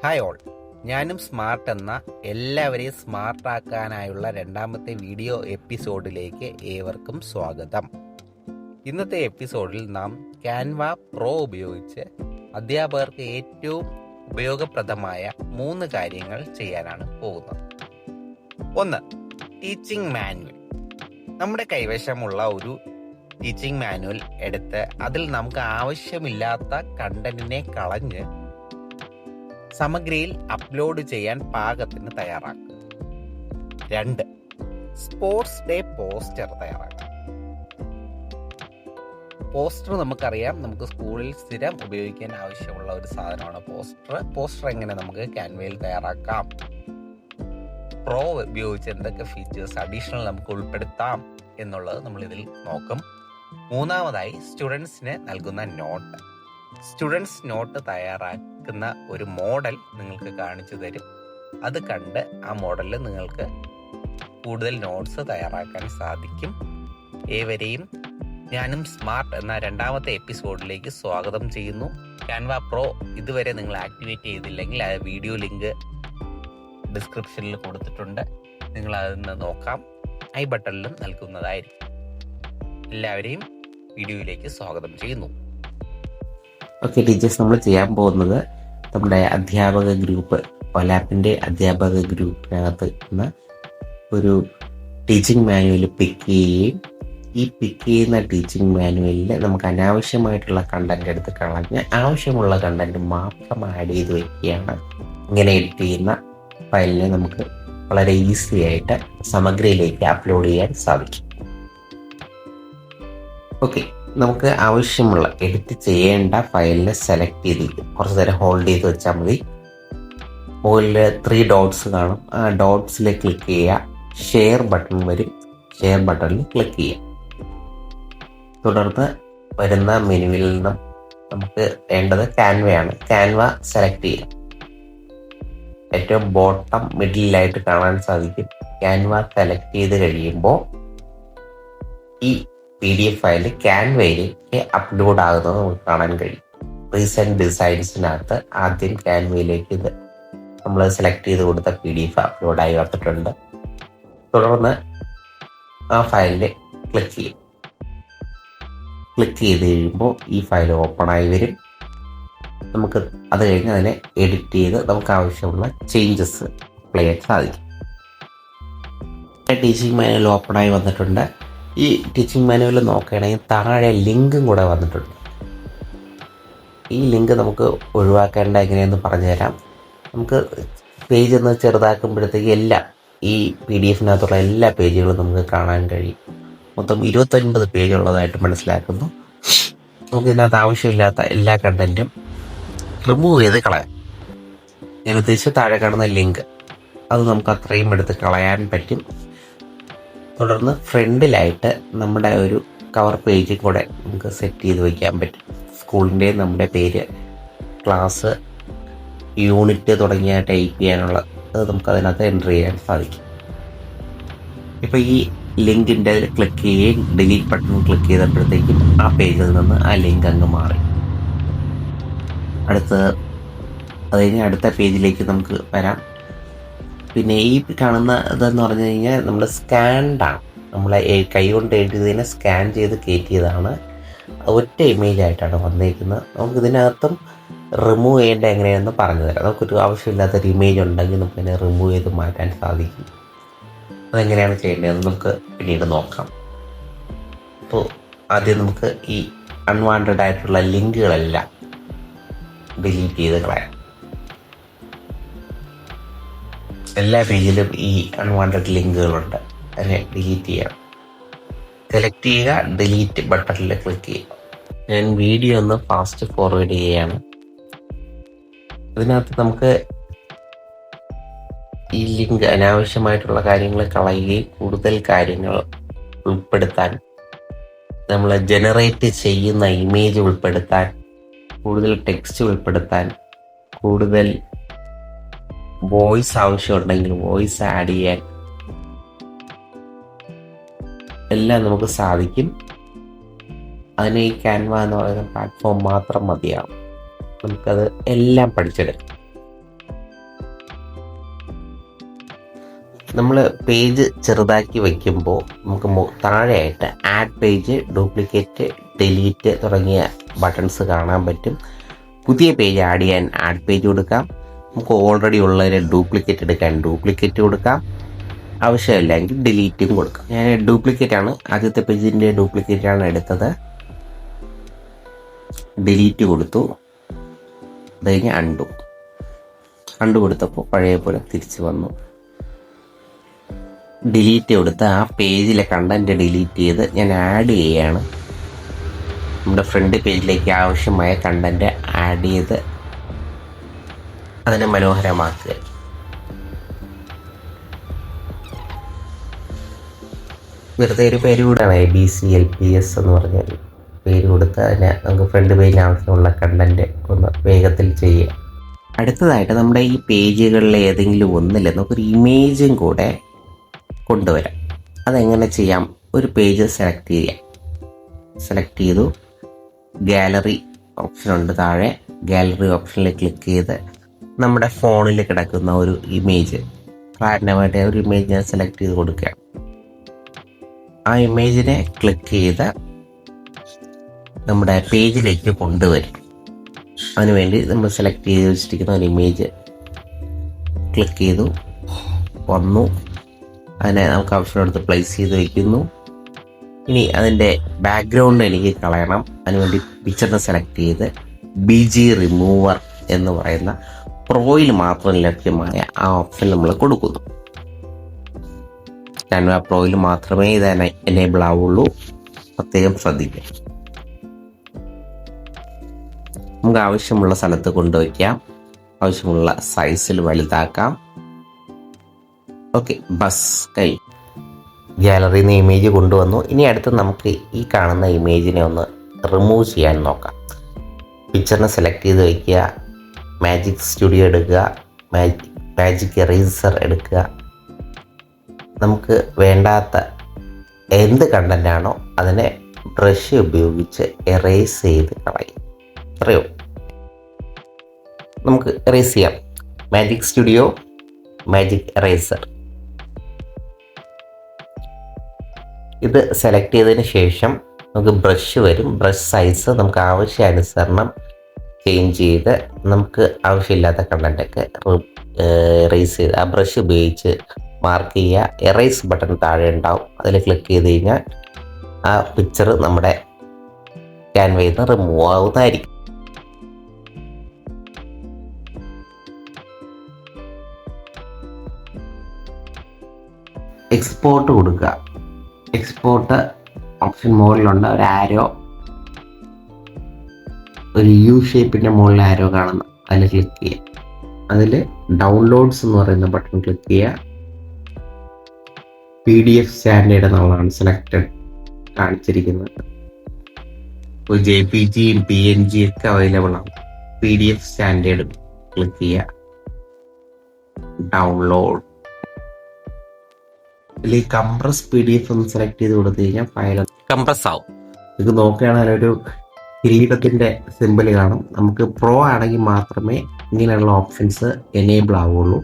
Hi all ഞാനും smart എന്ന എല്ലാവരെയും സ്മാർട്ടാക്കാനായുള്ള രണ്ടാമത്തെ വീഡിയോ എപ്പിസോഡിലേക്ക് ഏവർക്കും സ്വാഗതം. ഇന്നത്തെ എപ്പിസോഡിൽ നാം ക്യാൻവ പ്രോ ഉപയോഗിച്ച് അധ്യാപകർക്ക് ഏറ്റവും ഉപയോഗപ്രദമായ മൂന്ന് കാര്യങ്ങൾ ചെയ്യാനാണ് പോകുന്നത്. ഒന്ന് ടീച്ചിങ് മാനുവൽ നമ്മുടെ കൈവശമുള്ള ഒരു ടീച്ചിങ് മാനുവൽ എടുത്ത് അതിൽ നമുക്ക് ആവശ്യമില്ലാത്ത കണ്ടന്റിനെ കളഞ്ഞ് സമഗ്രയിൽ അപ്ലോഡ് ചെയ്യാൻ പാകത്തിന് തയ്യാറാക്കുക. രണ്ട് സ്പോർട്സ് ഡേ പോസ്റ്റർ തയ്യാറാക്കുക. പോസ്റ്റർ നമുക്കറിയാം നമുക്ക് സ്കൂളിൽ സ്ഥിരം ഉപയോഗിക്കാൻ ആവശ്യമുള്ള ഒരു സാധനമാണ് പോസ്റ്റർ പോസ്റ്റർ എങ്ങനെ നമുക്ക് ക്യാൻവയിൽ തയ്യാറാക്കാം? പ്രോ ഉപയോഗിച്ച് എന്തൊക്കെ ഫീച്ചേഴ്സ് അഡീഷണൽ നമുക്ക് ഉൾപ്പെടുത്താം എന്നുള്ളത് നമ്മൾ ഇതിൽ നോക്കും. മൂന്നാമതായി സ്റ്റുഡൻസിന് നൽകുന്ന നോട്ട് സ്റ്റുഡൻസ് നോട്ട് തയ്യാറാക്കുന്ന ഒരു മോഡൽ നിങ്ങൾക്ക് കാണിച്ചു തരും. അത് കണ്ട് ആ മോഡലിൽ നിങ്ങൾക്ക് കൂടുതൽ നോട്ട്സ് തയ്യാറാക്കാൻ സാധിക്കും. ഏവരെയും ഞാനും സ്മാർട്ട് എന്ന രണ്ടാമത്തെ എപ്പിസോഡിലേക്ക് സ്വാഗതം ചെയ്യുന്നു. ക്യാൻവ പ്രോ ഇതുവരെ നിങ്ങൾ ആക്ടിവേറ്റ് ചെയ്തില്ലെങ്കിൽ ആ വീഡിയോ ലിങ്ക് ഡിസ്ക്രിപ്ഷനിൽ കൊടുത്തിട്ടുണ്ട്. നിങ്ങൾ അതൊന്ന് നോക്കാം. ഐ ബട്ടണിലും നൽകുന്നതായിരിക്കും. എല്ലാവരെയും വീഡിയോയിലേക്ക് സ്വാഗതം ചെയ്യുന്നു. ഓക്കെ ടീച്ചേഴ്സ് നമ്മൾ ചെയ്യാൻ പോകുന്നത് നമ്മുടെ അധ്യാപക ഗ്രൂപ്പ് ഒലാപ്പിന്റെ അധ്യാപക ഗ്രൂപ്പിനകത്ത് നിന്ന് ഒരു ടീച്ചിങ് മാനുവൽ പിക്ക് ചെയ്യുകയും ഈ പിക്ക് ചെയ്യുന്ന ടീച്ചിങ് മാനുവലിൽ നമുക്ക് അനാവശ്യമായിട്ടുള്ള കണ്ടന്റ് എടുത്ത് കളഞ്ഞ് ആവശ്യമുള്ള കണ്ടന്റ് മാത്രം ആഡ് ചെയ്ത് വയ്ക്കുകയാണ് ഇങ്ങനെ എഡിറ്റ് ചെയ്യുന്ന ഫയലിനെ നമുക്ക് വളരെ ഈസി ആയിട്ട് സമഗ്രയിലേക്ക് അപ്ലോഡ് ചെയ്യാൻ സാധിക്കും. ഓക്കെ നമുക്ക് ആവശ്യമുള്ള എഡിറ്റ് ചെയ്യേണ്ട ഫയലിനെ സെലക്ട് ചെയ്ത് കുറച്ച് നേരം ഹോൾഡ് ചെയ്ത് വെച്ചാൽ മതി. മുകളിൽ ത്രീ ഡോട്ട്സ് കാണും. ആ ഡോട്ട്സിൽ ക്ലിക്ക് ചെയ്യുക. ഷെയർ ബട്ടൺ വരും. ഷെയർ ബട്ടണിൽ ക്ലിക്ക് ചെയ്യുക. തുടർന്ന് വരുന്ന മെനുവിൽ നിന്നും നമുക്ക് വേണ്ടത് ക്യാൻവയാണ് ക്യാൻവ സെലക്ട് ചെയ്യുക. ഏറ്റവും ബോട്ടം മിഡിലായിട്ട് കാണാൻ സാധിക്കും. ക്യാൻവ സെലക്ട് ചെയ്ത് കഴിയുമ്പോൾ ഈ പി ഡി എഫ് ഫയൽ ക്യാൻവയിലേക്ക് അപ്ലോഡ് ആകുന്നത് നമുക്ക് കാണാൻ കഴിയും. റീസെന്റ് ഡിസൈൻസിനകത്ത് ആദ്യം ക്യാൻവയിലേക്ക് ഇത് നമ്മൾ സെലക്ട് ചെയ്ത് കൊടുത്ത പി ഡി എഫ് അപ്ലോഡായി വന്നിട്ടുണ്ട്. തുടർന്ന് ആ ഫയലിൽ ക്ലിക്ക് ചെയ്യും. ക്ലിക്ക് ചെയ്ത് കഴിയുമ്പോൾ ഈ ഫയൽ ഓപ്പൺ ആയി വരും. നമുക്ക് അത് കഴിഞ്ഞ് അതിനെ എഡിറ്റ് ചെയ്ത് നമുക്ക് ആവശ്യമുള്ള ചേഞ്ചസ് അപ്ലൈ ചെയ്യാൻ സാധിക്കും. ടീച്ചിങ് മാനുവൽ ഓപ്പൺ ആയി വന്നിട്ടുണ്ട്. ഈ ടീച്ചിങ് മാനുവൽ നോക്കുകയാണെങ്കിൽ താഴെ ലിങ്കും കൂടെ വന്നിട്ടുണ്ട്. ഈ ലിങ്ക് നമുക്ക് ഒഴിവാക്കേണ്ട എങ്ങനെയെന്ന് പറഞ്ഞുതരാം. നമുക്ക് പേജ് ഒന്ന് ചെറുതാക്കുമ്പോഴത്തേക്ക് എല്ലാം ഈ പി ഡി എഫിനകത്തുള്ള എല്ലാ പേജുകളും നമുക്ക് കാണാൻ കഴിയും. മൊത്തം ഇരുപത്തൊൻപത് പേജ് ഉള്ളതായിട്ട് മനസ്സിലാക്കുന്നു. നമുക്ക് ഇതിനകത്ത് ആവശ്യമില്ലാത്ത എല്ലാ കണ്ടന്റും റിമൂവ് ചെയ്ത് കളയാം. ഞാൻ ഉദ്ദേശിച്ച താഴെ കാണുന്ന ലിങ്ക്. അത് നമുക്ക് അത്രയും എടുത്ത് കളയാൻ പറ്റും. തുടർന്ന് ഫ്രണ്ടിലായിട്ട് നമ്മുടെ ഒരു കവർ പേജ് കൂടെ നമുക്ക് സെറ്റ് ചെയ്ത് വയ്ക്കാൻ പറ്റും. സ്കൂളിന്റെ നമ്മുടെ പേര് ക്ലാസ് യൂണിറ്റ് തുടങ്ങിയ ടൈപ്പ് ചെയ്യാനുള്ള അത് നമുക്ക് അതിനകത്ത് എന്റർ ചെയ്യാൻ സാധിക്കും. ഇപ്പോൾ ഈ ലിങ്കിന്റെ ക്ലിക്ക് ചെയ്യുകയും ഡിലീറ്റ് ബട്ടൺ ക്ലിക്ക് ചെയ്തപ്പോഴത്തേക്കും ആ പേജിൽ നിന്ന് ആ ലിങ്ക് അങ്ങ് മാറി. അടുത്ത് അത് അടുത്ത പേജിലേക്ക് നമുക്ക് വരാം. പിന്നെ ഈ കാണുന്ന ഇതെന്ന് പറഞ്ഞു കഴിഞ്ഞാൽ നമ്മൾ സ്കാൻഡാണ് നമ്മൾ കൈ കൊണ്ട് എഴുതിയതിനെ സ്കാൻ ചെയ്ത് കയറ്റിയതാണ്. ഒറ്റ ഇമേജ് ആയിട്ടാണ് വന്നിരിക്കുന്നത് നമുക്ക് ഇതിനകത്തും റിമൂവ് ചെയ്യേണ്ട എങ്ങനെയാണെന്ന് പറഞ്ഞു തരാം. നമുക്കൊരു ആവശ്യമില്ലാത്തൊരു ഇമേജ് ഉണ്ടെങ്കിൽ നമുക്ക് അതിനെ റിമൂവ് ചെയ്ത് മാറ്റാൻ സാധിക്കും. അതെങ്ങനെയാണ് ചെയ്യേണ്ടതെന്ന് നമുക്ക് പിന്നീട് നോക്കാം. അപ്പോൾ ആദ്യം നമുക്ക് ഈ അൺവാണ്ടഡ് ആയിട്ടുള്ള ലിങ്കുകളെല്ലാം ഡിലീറ്റ് ചെയ്ത് കളയാം. എല്ലാ പേജിലും ഈ അൺവാണ്ടഡ് ലിങ്കുകളുണ്ട്. അതിനെ ഡിലീറ്റ് ചെയ്യാം സെലക്ട് ചെയ്യുക ഡിലീറ്റ് ബട്ടണിൽ ക്ലിക്ക് ചെയ്യുക. ഞാൻ വീഡിയോ ഒന്ന് ഫാസ്റ്റ് ഫോർവേഡ് ചെയ്യുകയാണ് ഇതിനകത്ത് നമുക്ക് ഈ ലിങ്ക് അനാവശ്യമായിട്ടുള്ള കാര്യങ്ങൾ കളയുകയും കൂടുതൽ കാര്യങ്ങൾ ഉൾപ്പെടുത്താൻ നമ്മൾ ജനറേറ്റ് ചെയ്യുന്ന ഇമേജ് ഉൾപ്പെടുത്താൻ കൂടുതൽ ടെക്സ്റ്റ് ഉൾപ്പെടുത്താൻ കൂടുതൽ വോയിസ് ആവശ്യമുണ്ടെങ്കിൽ വോയിസ് ആഡ് ചെയ്യാൻ എല്ലാം നമുക്ക് സാധിക്കും. അതിന് ഈ ക്യാൻവ എന്ന് പറയുന്ന പ്ലാറ്റ്ഫോം മാത്രം മതിയാവും. നമുക്കത് എല്ലാം പഠിച്ചെടുക്കാം. നമ്മൾ പേജ് ചെറുതാക്കി വയ്ക്കുമ്പോൾ നമുക്ക് താഴെയായിട്ട് ആഡ് പേജ് ഡ്യൂപ്ലിക്കേറ്റ് ഡിലീറ്റ് തുടങ്ങിയ ബട്ടൺസ് കാണാൻ പറ്റും. പുതിയ പേജ് ആഡ് ചെയ്യാൻ ആഡ് പേജ് കൊടുക്കാം. നമുക്ക് ഓൾറെഡി ഉള്ളതിന് ഡ്യൂപ്ലിക്കേറ്റ് എടുക്കാൻ ഡ്യൂപ്ലിക്കേറ്റ് കൊടുക്കാം. ആവശ്യമില്ലെങ്കിൽ ഡിലീറ്റും കൊടുക്കാം. ഞാൻ ഡ്യൂപ്ലിക്കേറ്റ് ആണ് ആദ്യത്തെ പേജിന്റെ ഡ്യൂപ്ലിക്കേറ്റ് ആണ് എടുത്തത്. ഡിലീറ്റ് കൊടുത്തു. അത് കഴിഞ്ഞ് അണ്ടു അണ്ടു കൊടുത്തപ്പോൾ പഴയ പോലെ തിരിച്ചു വന്നു. ഡിലീറ്റ് കൊടുത്ത് ആ പേജിലെ കണ്ടന്റ് ഡിലീറ്റ് ചെയ്ത് ഞാൻ ആഡ് ചെയ്യുകയാണ് നമ്മുടെ ഫ്രണ്ട് പേജിലേക്ക് ആവശ്യമായ കണ്ടന്റ് ആഡ് ചെയ്ത് അതിനെ മനോഹരമാക്കുക. വെറുതെ ഒരു പേര് കൂടാണ് A B C L P S എന്ന് പറഞ്ഞൊരു പേര് കൊടുത്ത് അതിനെ നമുക്ക് ഫ്രണ്ട് പേജിൽ ആവശ്യമുള്ള കണ്ടന്റ് ഒന്ന് വേഗത്തിൽ ചെയ്യുക. അടുത്തതായിട്ട് നമ്മുടെ ഈ പേജുകളിൽ ഏതെങ്കിലും ഒന്നിൽ നമുക്കൊരു ഇമേജും കൂടെ കൊണ്ടുവരാം. അതെങ്ങനെ ചെയ്യാം? ഒരു പേജ് സെലക്ട് ചെയ്യാം സെലക്ട് ചെയ്തു. ഗാലറി ഓപ്ഷൻ ഉണ്ട് താഴെ. ഗാലറി ഓപ്ഷനിൽ ക്ലിക്ക് ചെയ്ത് നമ്മുടെ ഫോണിൽ കിടക്കുന്ന ഒരു ഇമേജ് റാൻഡമായിട്ട് ഒരു ഇമേജ് ഞാൻ സെലക്ട് ചെയ്ത് കൊടുക്കുക ആ ഇമേജിനെ ക്ലിക്ക് ചെയ്ത് നമ്മുടെ പേജിലേക്ക് കൊണ്ടുവരും. അതിനുവേണ്ടി നമ്മൾ സെലക്ട് ചെയ്ത് വെച്ചിരിക്കുന്ന ഒരു ഇമേജ് ക്ലിക്ക് ചെയ്തു. വന്നു. അതിനെ നമുക്ക് ഓപ്ഷൻ എടുത്ത് പ്ലേസ് ചെയ്ത് വയ്ക്കുന്നു ഇനി അതിന്റെ ബാക്ക്ഗ്രൗണ്ട് എനിക്ക് കളയണം. അതിനുവേണ്ടി പിക്ചറിനെ സെലക്ട് ചെയ്ത് ബി ജി റിമൂവർ എന്ന് പറയുന്ന പ്രോയിൽ മാത്രം ലഭ്യമായ ആ ഓപ്ഷൻ നമ്മൾ കൊടുക്കുന്നു. ക്യാൻവ പ്രോയിൽ മാത്രമേ ഇത് എനേബിൾ ആവുള്ളൂ. പ്രത്യേകം ശ്രദ്ധിക്കുക. നമുക്ക് ആവശ്യമുള്ള സ്ഥലത്ത് കൊണ്ടുവയ്ക്കാം. ആവശ്യമുള്ള സൈസിൽ വലുതാക്കാം. ഓക്കെ ബസ് കൈ. ഗാലറിയിൽ നിന്ന് ഇമേജ് കൊണ്ടുവന്നു. ഇനി അടുത്ത് നമുക്ക് ഈ കാണുന്ന ഇമേജിനെ ഒന്ന് റിമൂവ് ചെയ്യാൻ നോക്കാം. പിക്ചറിനെ സെലക്ട് ചെയ്ത് വയ്ക്കുക. മാജിക് സ്റ്റുഡിയോ എടുക്കുക മാജിക് എറേസർ എടുക്കുക. നമുക്ക് വേണ്ടാത്ത എന്ത് കണ്ടന്റാണോ അതിനെ ബ്രഷ് ഉപയോഗിച്ച് എറേസ് ചെയ്ത് കളയും. അത്രയോ നമുക്ക് എറേസ് ചെയ്യാം. മാജിക് സ്റ്റുഡിയോ മാജിക് എറേസർ ഇത് സെലക്ട് ചെയ്തതിന് ശേഷം നമുക്ക് ബ്രഷ് വരും. ബ്രഷ് സൈസ് നമുക്ക് ആവശ്യാനുസരണം ചേഞ്ച് ചെയ്ത് നമുക്ക് ആവശ്യമില്ലാത്ത കണ്ടന്റൊക്കെ എറേസ് ചെയ്ത് ആ ബ്രഷ് ഉപയോഗിച്ച് മാർക്ക് ചെയ്യുക. എറേസ് ബട്ടൺ താഴെ ഉണ്ടാവും. അതിൽ ക്ലിക്ക് ചെയ്ത് കഴിഞ്ഞാൽ ആ പിക്ചർ നമ്മുടെ ക്യാൻവയിൽ നിന്ന് റിമൂവ് ആവുന്നതായിരിക്കും. എക്സ്പോർട്ട് കൊടുക്കുക. എക്സ്പോർട്ട് ഓപ്ഷൻ മുകളിലുണ്ട്. ഒരു ആരോ ഒരു യു ഷേപ്പിന്റെ മുകളിൽ ആരോ കാണുന്നു അതിൽ ക്ലിക്ക് ചെയ്യുക. അതിൽ ഡൗൺലോഡ്സ് എന്ന് പറയുന്ന ബട്ടൺ ക്ലിക്ക് ചെയ്യുക. പി ഡി എഫ് സ്റ്റാൻഡേർഡ് എന്നുള്ളതാണ് സെലക്റ്റഡ് കാണിച്ചിരിക്കുന്നത്. ഇപ്പോൾ ജെ പി ജിയും പി എൻ ജി ഒക്കെ അവൈലബിൾ ആണ്. P D F standard click ചെയ്യുക. ഡൗൺലോഡ് ഇതിൽ കംപ്രസ് പി ഡി എഫ് ഒന്ന് സെലക്ട് ചെയ്ത് കൊടുത്തു കഴിഞ്ഞാൽ ഫയൽ കംപ്രസ് ആവും. ഇത് നോക്കുകയാണെങ്കിൽ ഒരു കിരീടത്തിന്റെ സിമ്പിൾ കാണും. നമുക്ക് പ്രോ ആണെങ്കിൽ മാത്രമേ ഇങ്ങനെയുള്ള ഓപ്ഷൻസ് എനേബിൾ ആവുള്ളൂ.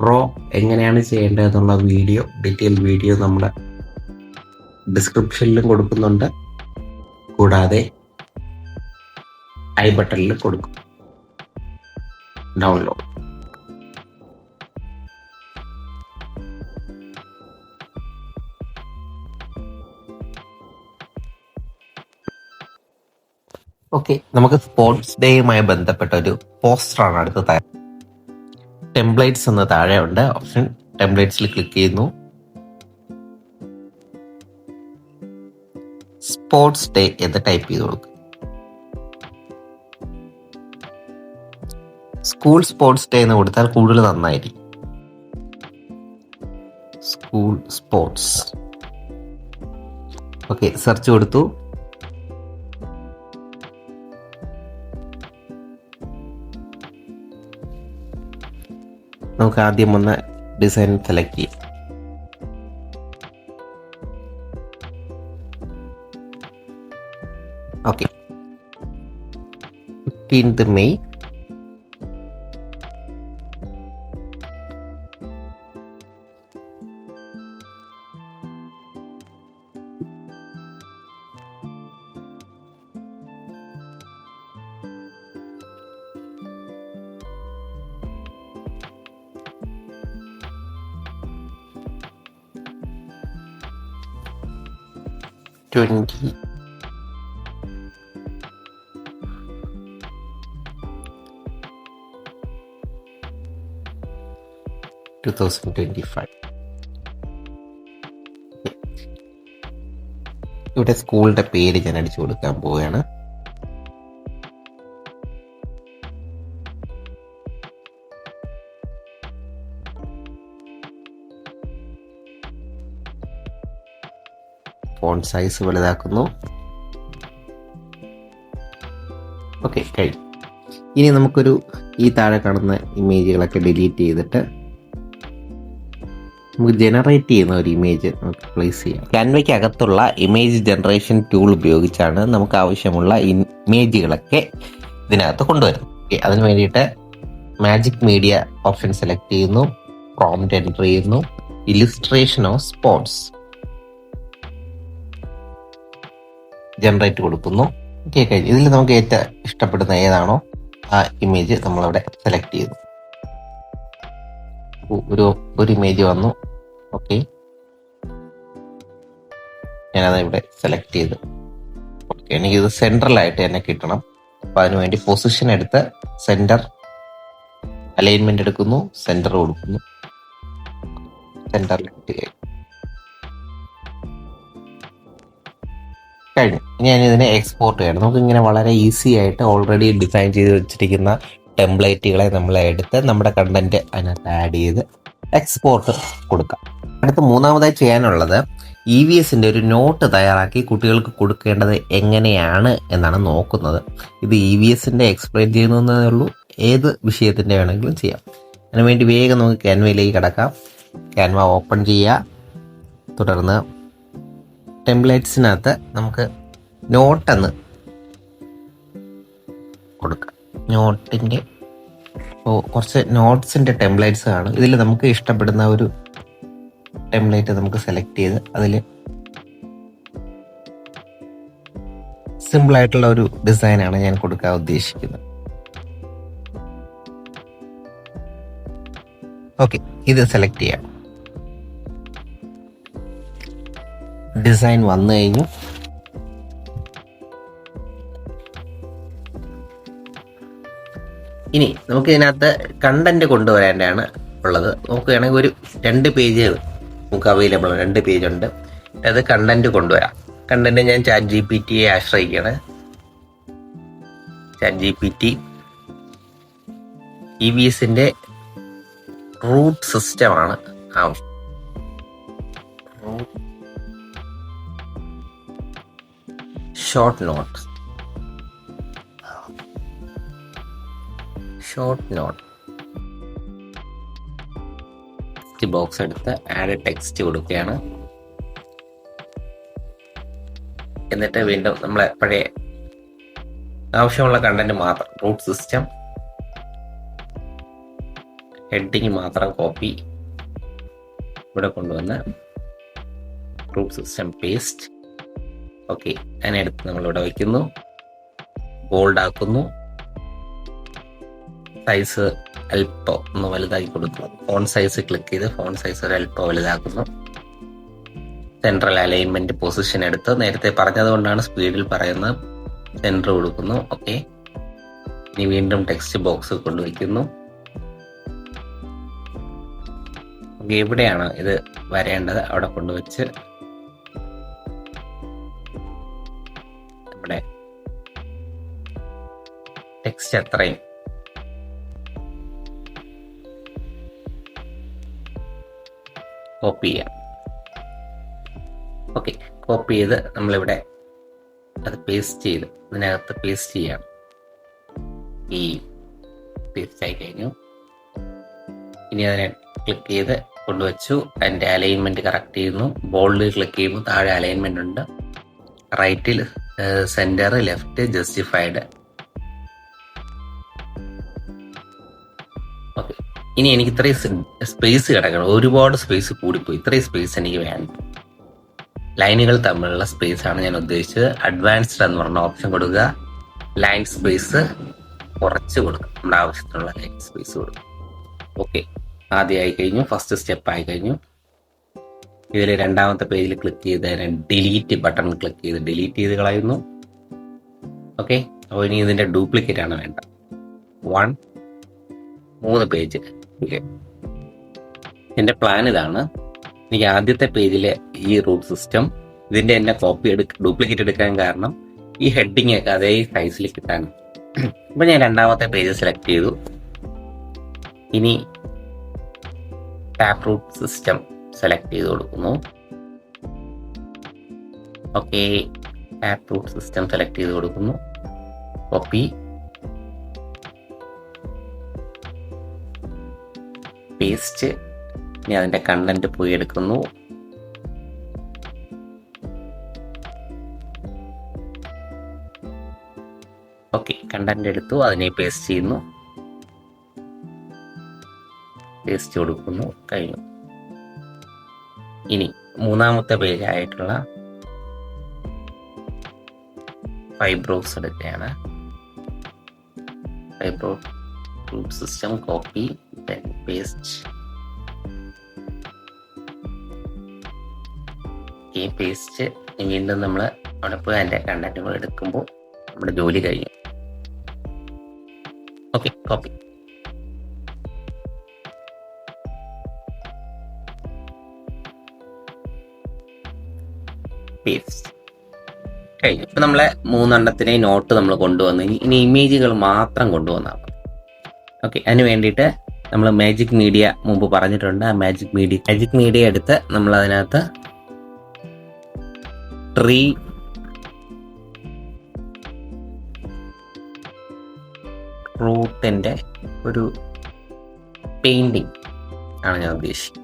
പ്രോ എങ്ങനെയാണ് ചെയ്യേണ്ടതെന്നുള്ള വീഡിയോ ഡീറ്റെയിൽ വീഡിയോ നമ്മുടെ ഡിസ്ക്രിപ്ഷനിലും കൊടുക്കുന്നുണ്ട്. കൂടാതെ ഐ ബട്ടണിൽ കൊടുക്കും. ഡൗൺലോഡ് ഓക്കെ നമുക്ക് സ്പോർട്സ് ഡേയുമായി ബന്ധപ്പെട്ട ഒരു പോസ്റ്ററാണ് അടുത്ത താഴെ ടെംപ്ലേറ്റ്സ് എന്ന് താഴെ ഉണ്ട് ഓപ്ഷൻ ടെംപ്ലേറ്റ്സിൽ ക്ലിക്ക് ചെയ്യുന്നു. സ്പോർട്സ് ഡേ എന്ന് ടൈപ്പ് ചെയ്ത് കൊടുക്കും. സ്കൂൾ സ്പോർട്സ് ഡേ എന്ന് കൊടുത്താൽ കൂടുതൽ നന്നായിരിക്കും. സ്കൂൾ സ്പോർട്സ് ഓക്കെ സെർച്ച് കൊടുത്തു. നമുക്ക് ആദ്യം ഒന്ന് ഡിസൈൻ സെലക്ട് ചെയ്യാം. Okay fifteenth May twenty two ഇവിടെ സ്കൂളിന്റെ പേര് ഞാൻ അടിച്ചു കൊടുക്കാൻ പോവുകയാണ് സൈസ് വലുതാക്കുന്നു. ഓക്കെ കഴിഞ്ഞു. ഇനി നമുക്കൊരു ഈ താഴെ കാണുന്ന ഇമേജുകളൊക്കെ ഡിലീറ്റ് ചെയ്തിട്ട് നമുക്ക് ജനറേറ്റ് ചെയ്യുന്ന ഒരു ഇമേജ് നമുക്ക് പ്ലേസ് ചെയ്യാം. ക്യാൻവയ്ക്ക് അകത്തുള്ള ഇമേജ് ജനറേഷൻ ടൂൾ ഉപയോഗിച്ചാണ് നമുക്ക് ആവശ്യമുള്ള ഇമേജുകളൊക്കെ ഇതിനകത്ത് കൊണ്ടുവരുന്നത്. ഓക്കെ അതിന് വേണ്ടിയിട്ട് മാജിക് മീഡിയ ഓപ്ഷൻ സെലക്ട് ചെയ്യുന്നു പ്രോംപ്റ്റ് എന്റർ ചെയ്യുന്നു ഇലിസ്ട്രേഷൻ ഓഫ് സ്പോട്സ് ജനറേറ്റ് കൊടുക്കുന്നു. ഓക്കെ കഴിഞ്ഞു ഇതിൽ നമുക്ക് ഏറ്റവും ഇഷ്ടപ്പെടുന്ന ഏതാണോ ആ ഇമേജ് നമ്മളവിടെ സെലക്ട് ചെയ്തു. ഒരു ഒരു ഇമേജ് വന്നു. ഓക്കെ ഞാനത് ഇവിടെ സെലക്ട് ചെയ്തു. ഓക്കെ എനിക്കിത് സെൻട്രലായിട്ട് തന്നെ കിട്ടണം. അപ്പം അതിനു വേണ്ടി പൊസിഷൻ എടുത്ത് സെന്റർ അലൈൻമെന്റ് എടുക്കുന്നു സെന്റർ കൊടുക്കുന്നു. സെന്ററിൽ കഴിഞ്ഞു. ഞാൻ ഇതിനെ എക്സ്പോർട്ട് ചെയ്യണം നമുക്ക് ഇങ്ങനെ വളരെ ഈസി ആയിട്ട് ഓൾറെഡി ഡിസൈൻ ചെയ്ത് വെച്ചിരിക്കുന്ന ടെംപ്ലേറ്റുകളെ നമ്മൾ എടുത്ത് നമ്മുടെ കണ്ടന്റ് അതിനകത്ത് ആഡ് ചെയ്ത് എക്സ്പോർട്ട് കൊടുക്കാം. അടുത്ത മൂന്നാമതായി ചെയ്യാനുള്ളത് ഇ വി എസിന്റെ ഒരു നോട്ട് തയ്യാറാക്കി കുട്ടികൾക്ക് കൊടുക്കേണ്ടത് എങ്ങനെയാണ് എന്നാണ് നോക്കുന്നത്. ഇത് ഇ വി എസിന്റെ എക്സ്പ്ലെയിൻ ചെയ്യുന്നതേ ഉള്ളൂ. ഏത് വിഷയത്തിന്റെ വേണമെങ്കിലും ചെയ്യാം. അതിനുവേണ്ടി വേഗം നമുക്ക് ക്യാൻവയിലേക്ക് കിടക്കാം. ക്യാൻവ ഓപ്പൺ ചെയ്യുക. തുടർന്ന് ടെംപ്ലേറ്റ്സിനകത്ത് നമുക്ക് നോട്ടെന്ന് കൊടുക്കാം. നോട്ടിന്റെ ഇപ്പോൾ കുറച്ച് നോട്ട്സിന്റെ ടെംപ്ലേറ്റ്സ് കാണും. ഇതിൽ നമുക്ക് ഇഷ്ടപ്പെടുന്ന ഒരു ടെംപ്ലേറ്റ് നമുക്ക് സെലക്ട് ചെയ്ത് അതിൽ സിമ്പിളായിട്ടുള്ള ഒരു ഡിസൈനാണ് ഞാൻ കൊടുക്കാൻ ഉദ്ദേശിക്കുന്നത്. ഓക്കെ ഇത് സെലക്ട് ചെയ്യാം. ഡിസൈൻ വന്നു കഴിഞ്ഞു. ഇനി നമുക്ക് ഇതിനകത്ത് കണ്ടന്റ് കൊണ്ടുവരേണ്ടതാണ് ഉള്ളത്. നോക്കുകയാണെങ്കിൽ ഒരു രണ്ട് പേജുകൾ നമുക്ക് അവൈലബിൾ ആണ്. രണ്ട് പേജ് ഉണ്ട്. അത് കണ്ടന്റ് കൊണ്ടുവരാം. കണ്ടന്റ് ഞാൻ ചാറ്റ് ജി പി ടിയെ ആശ്രയിക്കുകയാണ് chat G P T E V എസിന്റെ റൂട്ട് സിസ്റ്റമാണ് ആവശ്യം short note short note text box എടുത്ത് ആഡ് ടെക്സ്റ്റ് കൊടുക്കുകയാണ്. എന്നിട്ട് വീണ്ടും നമ്മളെ പഴയ ആവശ്യമുള്ള കണ്ടന്റ് മാത്രം റൂട്ട് സിസ്റ്റം ഹെഡിങ് മാത്രം കോപ്പി ഇവിടെ കൊണ്ടുവന്ന് റൂട്ട് സിസ്റ്റം പേസ്റ്റ് ഓക്കെ അതിനടുത്ത് നമ്മളിവിടെ വയ്ക്കുന്നു ബോൾഡ് ആക്കുന്നു. സൈസ് അല്പം ഒന്ന് വലുതാക്കി കൊടുക്കുന്നു. ഫോൺ സൈസ് ക്ലിക്ക് ചെയ്ത് ഫോൺ സൈസ് ഒരു അല്പം വലുതാക്കുന്നു. സെൻട്രൽ അലൈൻമെന്റ് പൊസിഷൻ എടുത്ത് നേരത്തെ പറഞ്ഞതുകൊണ്ടാണ് സ്പീഡിൽ പറയുന്നത് സെന്റർ കൊടുക്കുന്നു. ഓക്കെ. ഇനി വീണ്ടും ടെക്സ്റ്റ് ബോക്സ് കൊണ്ടുവയ്ക്കുന്നു. എവിടെയാണ് ഇത് വരേണ്ടത്. അവിടെ കൊണ്ടുവച്ച് ടെക്സ്റ്റ് കോപ്പി ചെയ്യാം. ഓക്കെ കോപ്പി ചെയ്ത് നമ്മളിവിടെ അത് പേസ്റ്റ് ചെയ്ത്. ഇതിനകത്ത് പേസ്റ്റ് ചെയ്യാം. ഈ പേസ്റ്റ് ആയി കഴിഞ്ഞു. ഇനി അതിനെ ക്ലിക്ക് ചെയ്ത് കൊണ്ടുവച്ചു. അതിന്റെ അലൈൻമെന്റ് കറക്റ്റ് ചെയ്യുന്നു. ബോൾഡിൽ ക്ലിക്ക് ചെയ്യുമ്പോൾ താഴെ അലൈൻമെന്റ് ഉണ്ട്. റൈറ്റിൽ സെന്റർ ലെഫ്റ്റ് ജസ്റ്റിഫൈഡ് ഇനി എനിക്ക് ഇത്രയും സ്പേസ് കിടക്കണം. ഒരുപാട് സ്പേസ് കൂടിപ്പോയി. ഇത്രയും സ്പേസ് എനിക്ക് വേണം. ലൈനുകൾ തമ്മിലുള്ള സ്പേസ് ആണ് ഞാൻ ഉദ്ദേശിച്ചത്. അഡ്വാൻസ്ഡ് എന്ന് പറഞ്ഞ ഓപ്ഷൻ കൊടുക്കുക. ലൈൻ സ്പേസ് കുറച്ച് കൊടുക്കുക. നമ്മുടെ ആവശ്യത്തിനുള്ള ലൈൻ സ്പേസ് കൊടുക്കുക. ഓക്കെ ആദ്യമായി കഴിഞ്ഞു. ഫസ്റ്റ് സ്റ്റെപ്പ് ആയി കഴിഞ്ഞു. ഇതിൽ രണ്ടാമത്തെ പേജിൽ ക്ലിക്ക് ചെയ്ത് ഡിലീറ്റ് ബട്ടൺ ക്ലിക്ക് ചെയ്ത് ഡിലീറ്റ് ചെയ്ത് കളയുന്നു. ഓക്കെ അപ്പോൾ ഇനി ഇതിന്റെ ഡ്യൂപ്ലിക്കേറ്റ് ആണ് വേണ്ട വൺ മൂന്ന് പേജ് എന്റെ പ്ലാൻ ഇതാണ്. എനിക്ക് ആദ്യത്തെ പേജിലെ ഈ റൂട്ട് സിസ്റ്റം ഇതിന്റെ തന്നെ കോപ്പി എടുക്ക ഡ്യൂപ്ലിക്കേറ്റ് എടുക്കാൻ കാരണം ഈ ഹെഡിങ് ഒക്കെ അതേ സൈസിൽ കിട്ടാൻ. അപ്പൊ ഞാൻ രണ്ടാമത്തെ പേജ് സെലക്ട് ചെയ്തു. ഇനി ടാപ്പ് റൂട്ട് സിസ്റ്റം സെലക്ട് ചെയ്ത് കൊടുക്കുന്നു. Okay tap root system select ചെയ്ത് കൊടുക്കുന്നു. കോപ്പി പേസ്റ്റ് ഇനി അതിന്റെ കണ്ടന്റ് പോയി എടുക്കുന്നു ഓക്കെ കണ്ടന്റ് എടുത്തു അതിനെ പേസ്റ്റ് ചെയ്യുന്നു. പേസ്റ്റ് കൊടുക്കുന്നു കഴിഞ്ഞു. ഇനി മൂന്നാമത്തെ പേജ് ആയിട്ടുള്ള ഫൈബ്രോസ് എടുക്കുകയാണ്. Fibrous root copy copy paste ഈ പേസ്റ്റ് വീണ്ടും നമ്മൾ അവിടെ പോയി അതിന്റെ കണ്ടന്റുകൾ എടുക്കുമ്പോൾ നമ്മുടെ ജോലി കഴിഞ്ഞു ഓക്കെ കോപ്പി പേസ്റ്റ് കഴിഞ്ഞു. ഇപ്പം നമ്മളെ മൂന്നെണ്ണത്തിനെ നോട്ട് നമ്മൾ കൊണ്ടുവന്നു. ഇനി- ഇമേജുകൾ മാത്രം കൊണ്ടുവന്നാൽ ഓക്കെ അതിന് വേണ്ടിയിട്ട് നമ്മൾ മാജിക് മീഡിയ മുമ്പ് പറഞ്ഞിട്ടുണ്ട്. ആ മാജിക് മീഡിയ മാജിക് മീഡിയ എടുത്ത് നമ്മൾ അതിനകത്ത് ട്രീ റൂട്ടിന്റെ ഒരു പെയിന്റിങ് ആണ് ഞാൻ ഉദ്ദേശിച്ചത്.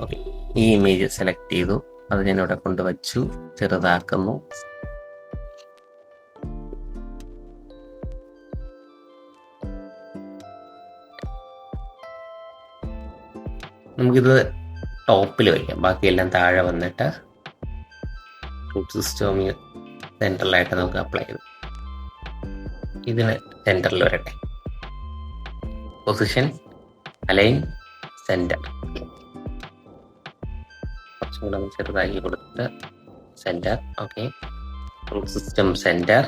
ഓക്കെ. ഈ ഇമേജ് സെലക്ട് ചെയ്തു. അത് ഞാൻ ഇവിടെ കൊണ്ടുവച്ചു. ചെറുതാക്കുന്നു. നമുക്കിത് ടോപ്പിൽ വയ്ക്കാം. ബാക്കിയെല്ലാം താഴെ വന്നിട്ട് റൂട്ട് സിസ്റ്റം സെൻട്രലായിട്ട് നമുക്ക് അപ്ലൈ ചെയ്തു ഇതിന് സെന്ററിൽ വരട്ടെ. പൊസിഷൻ അലൈൻ സെന്റർ കുറച്ചും കൂടെ ചെറുതാക്കി കൊടുത്തിട്ട് centre okay system centre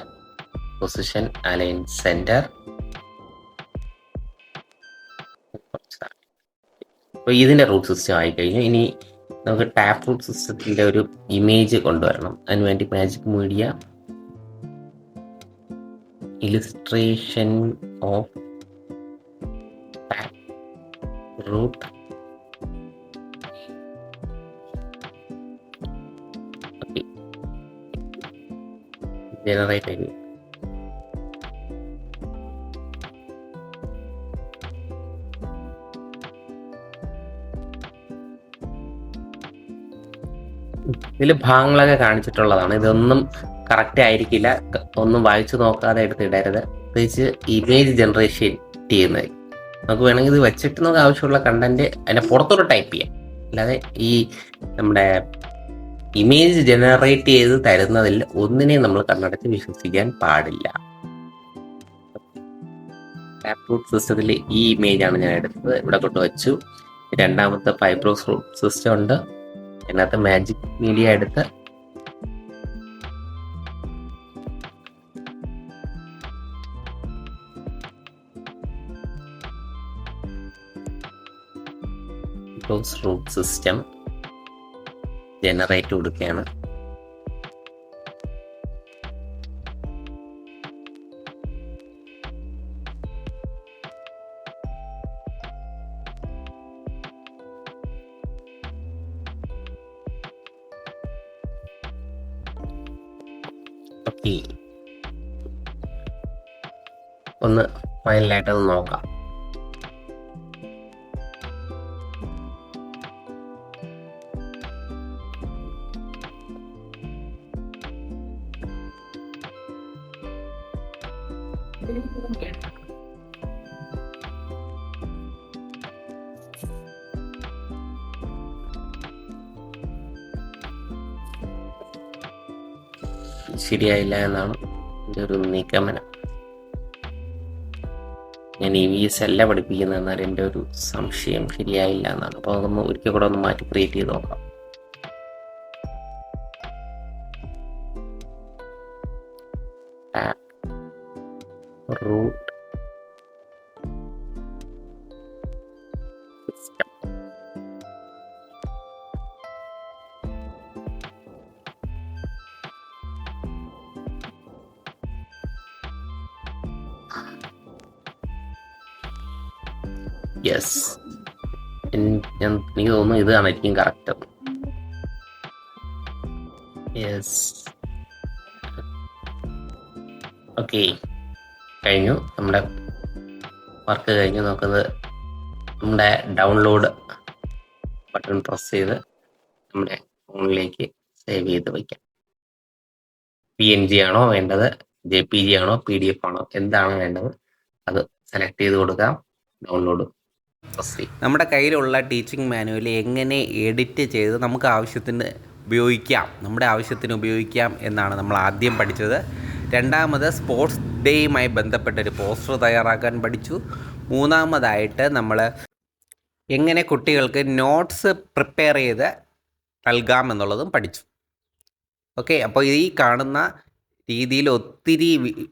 position align centre അപ്പോൾ ഇതിന്റെ റൂട്ട് സിസ്റ്റം ആയി കഴിഞ്ഞു ഇനി നമുക്ക് ടാപ്പ് റൂട്ട് സിസ്റ്റത്തിന്റെ ഒരു ഇമേജ് കൊണ്ടുവരണം. അതിനുവേണ്ടി magic media illustration of root generate ചെയ്തു ഇതിൽ ഭാഗങ്ങളൊക്കെ കാണിച്ചിട്ടുള്ളതാണ്. ഇതൊന്നും കറക്റ്റ് ആയിരിക്കില്ല. ഒന്നും വായിച്ചു നോക്കാതെ എടുത്ത് ഇടരുത് പ്രത്യേകിച്ച് ഇമേജ് ജനറേഷൻ ചെയ്യുന്നത്. നമുക്ക് വേണമെങ്കിൽ ഇത് വെച്ചിട്ട് നമുക്ക് ആവശ്യമുള്ള കണ്ടന്റ് അതിന്റെ പുറത്തോട്ട് ടൈപ്പ് ചെയ്യാം. അല്ലാതെ ഈ നമ്മുടെ ഇമേജ് ജനറേറ്റ് ചെയ്ത് തരുന്നതിൽ ഒന്നിനെ നമ്മൾ കണ്ണടച്ച് വിശ്വസിക്കാൻ പാടില്ല. ടാപ്റൂട്ട് സിസ്റ്റത്തിൽ ഈ ഇമേജ് ആണ് ഞാൻ എടുത്തത്. ഇവിടെ കൊണ്ടുവച്ചു രണ്ടാമത്തെ ഫൈബ്രോസ് സിസ്റ്റം ഉണ്ട്. അതിനകത്ത് മാജിക് മീഡിയ എടുത്ത് റൂട്ട് സിസ്റ്റം ജനറേറ്റ് കൊടുക്കുകയാണ്. ഒന്ന് ഫൈനലായിട്ടത് നോക്കാം. ശരിയായില്ല എന്നാണ് എന്റെ ഒരു നിഗമനം. ഞാൻ ഇ വി എസ് അല്ല പഠിപ്പിക്കുന്നതെന്നാൽ എന്റെ ഒരു സംശയം. ശരിയായില്ല എന്നാണ്. അപ്പോൾ അതൊന്ന് ഒരിക്കൽ കൂടെ ഒന്ന് മാറ്റി ക്രിയേറ്റ് ചെയ്ത് നോക്കാം. യെസ് എനിക്ക് തോന്നുന്നു ഇതാണായിരിക്കും കറക്റ്റ് യെസ് ഓക്കെ കഴിഞ്ഞു. നമ്മുടെ വർക്ക് കഴിഞ്ഞു. നോക്കുന്നത് നമ്മുടെ ഡൗൺലോഡ് ബട്ടൺ പ്രസ് ചെയ്ത് നമ്മുടെ ഫോണിലേക്ക് സേവ് ചെയ്ത് വയ്ക്കാം പി എൻ ജി ആണോ വേണ്ടത്? ജെ പി ജി ആണോ? പി ഡി എഫ് ആണോ? എന്താണ് വേണ്ടത്? അത് സെലക്ട് ചെയ്ത് കൊടുക്കാം. ഡൗൺലോഡ് നമ്മുടെ കയ്യിലുള്ള ടീച്ചിങ് മാനുവൽ എങ്ങനെ എഡിറ്റ് ചെയ്ത് നമുക്ക് ആവശ്യത്തിന് ഉപയോഗിക്കാം? നമ്മുടെ ആവശ്യത്തിന് ഉപയോഗിക്കാം എന്നാണ് നമ്മൾ ആദ്യം പഠിച്ചത്. രണ്ടാമത് സ്പോർട്സ് ഡേയുമായി ബന്ധപ്പെട്ട ഒരു പോസ്റ്റർ തയ്യാറാക്കാൻ പഠിച്ചു. മൂന്നാമതായിട്ട് നമ്മൾ എങ്ങനെ കുട്ടികൾക്ക് നോട്ട്സ് പ്രിപ്പയർ ചെയ്ത് നൽകാം എന്നുള്ളതും പഠിച്ചു. ഓക്കെ അപ്പോൾ ഈ കാണുന്ന രീതിയിൽ ഒത്തിരി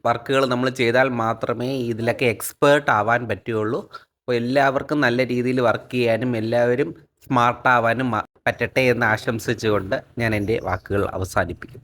വർക്കുകൾ നമ്മൾ ചെയ്താൽ മാത്രമേ ഇതിലൊക്കെ എക്സ്പേർട്ട് ആവാൻ പറ്റുകയുള്ളൂ. അപ്പോൾ എല്ലാവർക്കും നല്ല രീതിയിൽ വർക്ക് ചെയ്യാനും എല്ലാവരും സ്മാർട്ടാവാനും പറ്റട്ടെ എന്ന് ആശംസിച്ചുകൊണ്ട് ഞാൻ എന്റെ വാക്കുകൾ അവസാനിപ്പിക്കും